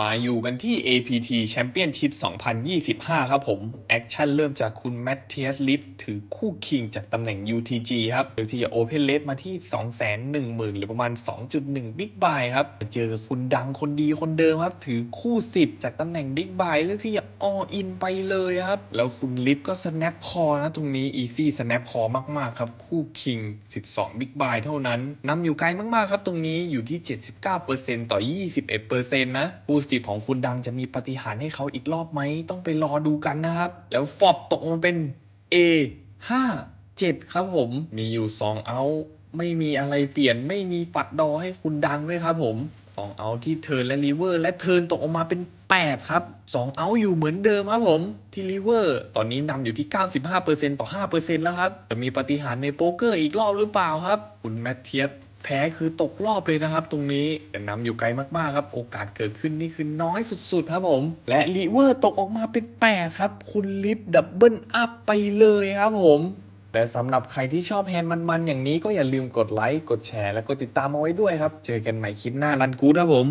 มาอยู่กันที่ APT Championship 2025 ครับผม แอคชั่นเริ่มจากคุณแมทเทียสลิฟถือคู่คิงจากตำแหน่ง UTG ครับโดยที่จะ Open Rate มาที่ 210,000 หรือประมาณ 2.1 Big Buy ครับ เจอคุณดังคนดีคนเดิมครับ ถือคู่ 10 จากตำแหน่ง Big Buy เลือกที่จะ All In ไปเลยครับ แล้วคุณลิฟก็ Snap Call นะตรงนี้ Easy Snap Call มาก ๆ ครับ คู่คิง 12 Big Buy เท่านั้นนำอยู่ไกลมาก ๆ ครับ ตรงนี้อยู่ที่ 79%ต่อ 21%นะบูสติของคุณดังจะมีปฏิหารให้เขาอีกรอบไหม ต้องไปรอดูกันนะครับ แล้วฟอบตกมาเป็น A 5 7 ครับผม มีอยู่ 2 เอา ไม่มีอะไรเปลี่ยนไม่มีปัดดอให้คุณดังด้วยครับผมสองเอาที่เทิร์นและรีเวอร์และเทิร์นตกออกมาเป็น 8 ครับ 2 เอาอยู่เหมือนเดิมครับผม ที่รีเวอร์ตอนนี้นำอยู่ที่ 95%ต่อ 5%แล้วครับ จะมีปฏิหารในโป๊กเกอร์อีกรอบหรือเปล่าครับ คุณแมทเทียส แพ้คือตกรอบเลยนะครับ ตรงนี้แต่นำอยู่ไกลมากๆครับ โอกาสเกิดขึ้นนี่คือน้อยสุดๆครับผม และรีเวอร์ตกออกมาเป็น 8 ครับ คุณลิฟดับเบิลอัพไปเลยครับผมแต่สำหรับใครที่ชอบแฮนด์มันๆอย่างนี้ก็อย่าลืมกดไลค์ กดแชร์ และกดติดตามเอาไว้ด้วยครับ เจอกันใหม่คลิปหน้ารันกูดครับผม